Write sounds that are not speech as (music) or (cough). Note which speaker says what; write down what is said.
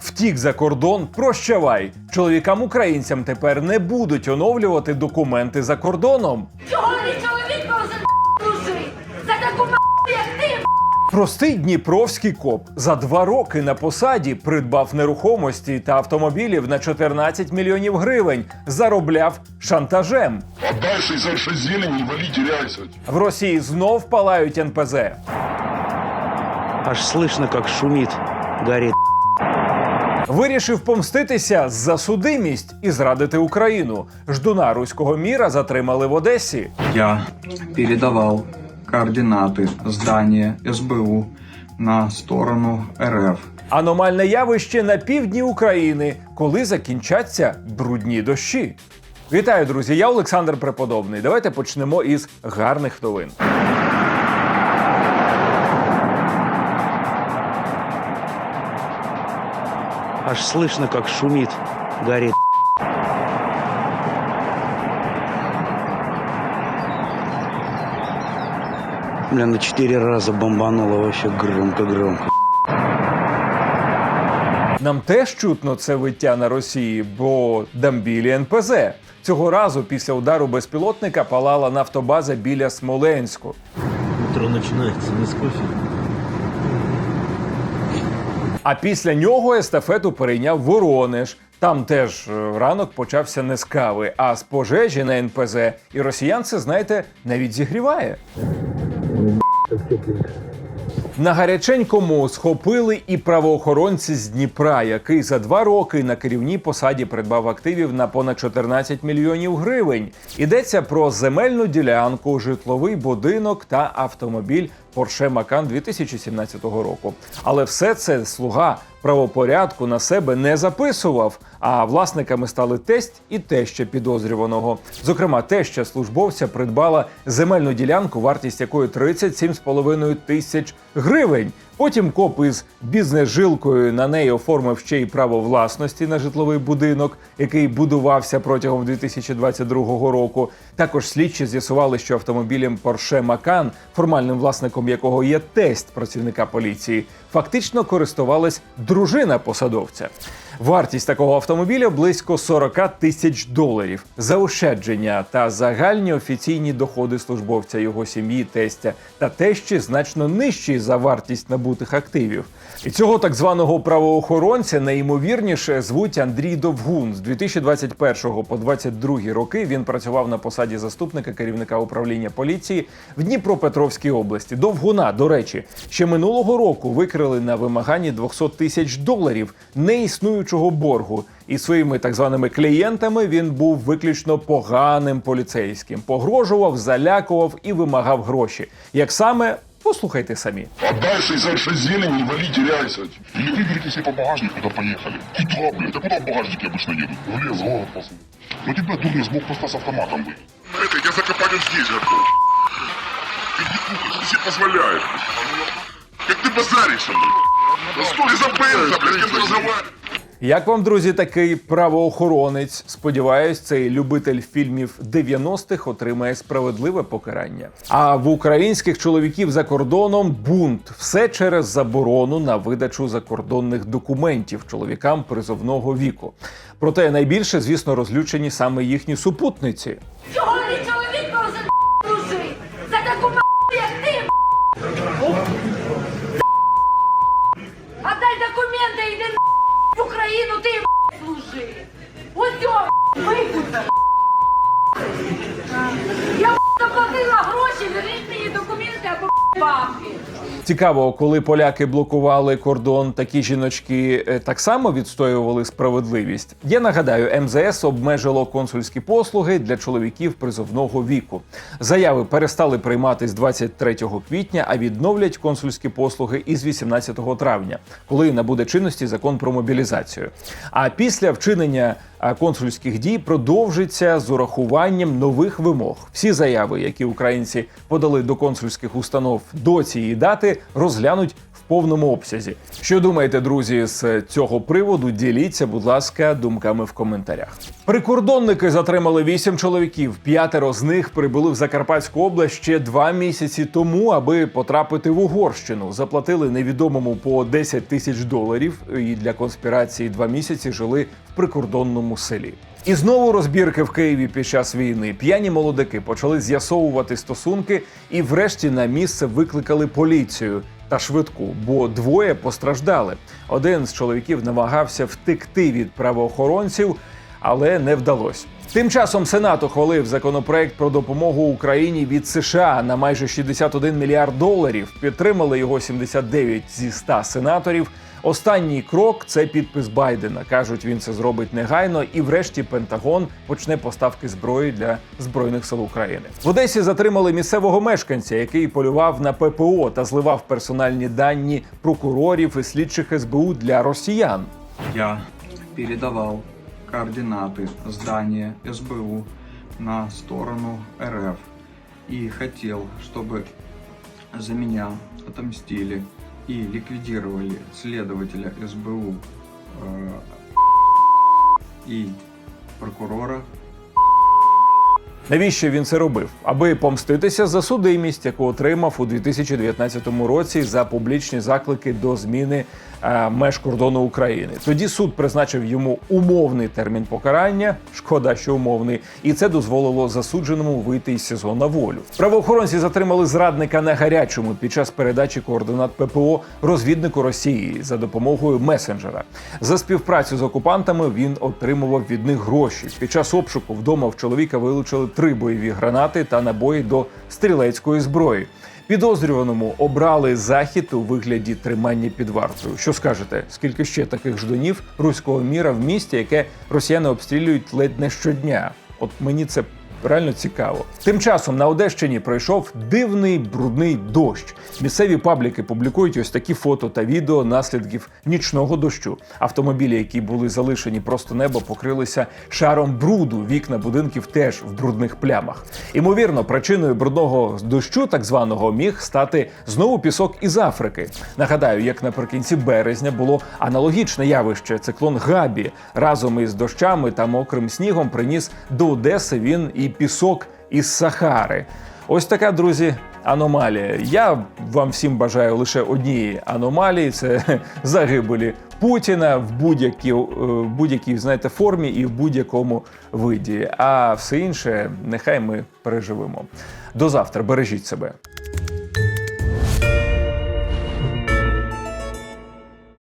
Speaker 1: Втік за кордон, прощавай. Чоловікам-українцям тепер не будуть оновлювати документи за кордоном.
Speaker 2: Чого мій чоловік повинен служити? За таку як ти,
Speaker 1: Простий дніпровський коп за два роки на посаді придбав нерухомості та автомобілів на 14 мільйонів гривень, заробляв шантажем.
Speaker 3: Отдай 66 зелень, не вали, теряйся.
Speaker 1: В Росії знов палають НПЗ.
Speaker 4: Аж слышно, как шумит, горит.
Speaker 1: Вирішив помститися за судимість і зрадити Україну. Ждуна руського міра затримали в Одесі.
Speaker 5: Я передавал координаты здания СБУ на сторону РФ.
Speaker 1: Аномальне явище на півдні України, коли закінчаться брудні дощі. Вітаю, друзі! Я Олександр Преподобний. Давайте почнемо із гарних новин.
Speaker 4: Аж слышно, как шумит, горит. Бля, на четыре раза бомбануло вообще громко-громко.
Speaker 1: Нам теж чутно це виття на Росії, бо дамбілі НПЗ. Цього разу після удару безпілотника палала нафтобаза біля Смоленську.
Speaker 6: Утро начинается не с кофе.
Speaker 1: А після нього естафету перейняв Воронеж. Там теж е, ранок почався не з кави, а з пожежі на НПЗ. І росіян це, знаєте, навіть зігріває. (laughs) На гаряченькому схопили і правоохоронці з Дніпра, який за два роки на керівній посаді придбав активів на понад 14 мільйонів гривень. Йдеться про земельну ділянку, житловий будинок та автомобіль Porsche Macan 2017 року. Але все це слуга правопорядку на себе не записував. А власниками стали тесть і теща підозрюваного. Зокрема, теща службовця придбала земельну ділянку, вартість якої 37,5 тисяч гривень. Потім коп із бізнес-жилкою на неї оформив ще й право власності на житловий будинок, який будувався протягом 2022 року. Також слідчі з'ясували, що автомобілем Porsche Macan, формальним власником якого є тесть працівника поліції, фактично користувалась дружина посадовця. Вартість такого автомобіля близько 40 тисяч доларів. Заощадження та загальні офіційні доходи службовця його сім'ї, тестя та тещі значно нижчі за вартість набутих активів. І цього так званого правоохоронця найімовірніше звуть Андрій Довгун. З 2021 по 2022 роки він працював на посаді заступника керівника управління поліції в Дніпропетровській області. Довгуна, до речі, ще минулого року викрили на вимаганні 200 тисяч доларів неіснуючого боргу. І своїми так званими клієнтами він був виключно поганим поліцейським. Погрожував, залякував і вимагав гроші. Як саме послухайте самі.
Speaker 3: Отдай 66 зелень, не вали, теряйся. Или выберите себе по багажнику, да поехали. Куда, блядь? А куда в багажнике обычно едут? В лес, в город, по сути. Ну тебя, дурный, сбоку просто с автоматом был. Это, я закопаю здесь, готов. Ты не слушаешь, ты себе позволяешь. Как ты базаришь, блядь? Да стой за бенза, блядь, с кем ты разговариваешь?
Speaker 1: Як вам, друзі, такий правоохоронець? Сподіваюсь, цей любитель фільмів 90-х отримає справедливе покарання. А в українських чоловіків за кордоном бунт все через заборону на видачу закордонних документів чоловікам призовного віку. Проте найбільше, звісно, розлючені саме їхні супутниці.
Speaker 2: чого мій чоловік служити? (laughs) За таку Я заплатила гроші, верніть мені документи або бабки.
Speaker 1: Цікаво, коли поляки блокували кордон, такі жіночки е, так само відстоювали справедливість. Я нагадаю, МЗС обмежило консульські послуги для чоловіків призовного віку. Заяви перестали приймати з 23 квітня, а відновлять консульські послуги із 18 травня, коли набуде чинності закон про мобілізацію. А після вчинення консульських дій продовжиться з урахуванням нових вимог. Всі заяви, які українці подали до консульських установ до цієї дати, розглянуть в повному обсязі. Що думаєте, друзі, з цього приводу? Діліться, будь ласка, думками в коментарях. Прикордонники затримали вісім чоловіків. П'ятеро з них прибули в Закарпатську область ще два місяці тому, аби потрапити в Угорщину. Заплатили невідомому по 10 тисяч доларів. І для конспірації два місяці жили в прикордонному селі. І знову розбірки в Києві під час війни. П'яні молодики почали з'ясовувати стосунки і, врешті, на місце викликали поліцію та швидку, бо двоє постраждали. Один з чоловіків намагався втекти від правоохоронців, але не вдалося. Тим часом Сенат ухвалив законопроект про допомогу Україні від США на майже 61 мільярд доларів. Підтримали його 79 зі 100 сенаторів. Останній крок це підпис Байдена. кажуть, він це зробить негайно, і врешті Пентагон почне поставки зброї для збройних сил України. В Одесі затримали місцевого мешканця, який полював на ППО та зливав персональні дані прокурорів і слідчих СБУ для росіян.
Speaker 5: Я передавал координаты здания СБУ на сторону РФ и хотел, чтобы за меня отомстили и ликвидировали следователя СБУ э, и прокурора
Speaker 1: Навіщо він це робив? Аби помститися за судимість, яку отримав у 2019 році за публічні заклики до зміни е, меж кордону України. Тоді суд призначив йому умовний термін покарання. Шкода, що умовний, і це дозволило засудженому вийти із СІЗО на волю. Правоохоронці затримали зрадника на гарячому під час передачі координат ППО розвіднику Росії за допомогою месенджера. За співпрацю з окупантами він отримував від них гроші. Під час обшуку вдома в чоловіка вилучили три бойові гранати та набої до стрілецької зброї. Підозрюваному обрали захід у вигляді тримання під вартою. Що скажете? Скільки ще таких ждунів руського міра в місті, яке росіяни обстрілюють ледь не щодня? От мені це реально цікаво. Тим часом на Одещині пройшов дивний брудний дощ. Місцеві пабліки публікують ось такі фото та відео наслідків нічного дощу. Автомобілі, які були залишені просто небо, покрилися шаром бруду. Вікна будинків теж в брудних плямах. Імовірно, причиною брудного дощу, так званого, міг стати знову пісок із Африки. Нагадаю, як наприкінці березня було аналогічне явище. Циклон Габі разом із дощами та мокрим снігом приніс до Одеси він і пісок із Сахари. Ось така, друзі, аномалія. Я вам всім бажаю лише однієї аномалії: це (laughs) загибелі Путіна в будь-якій, е, будь-якій знаєте, формі і в будь-якому виді. А все інше нехай ми переживемо. До завтра, бережіть себе.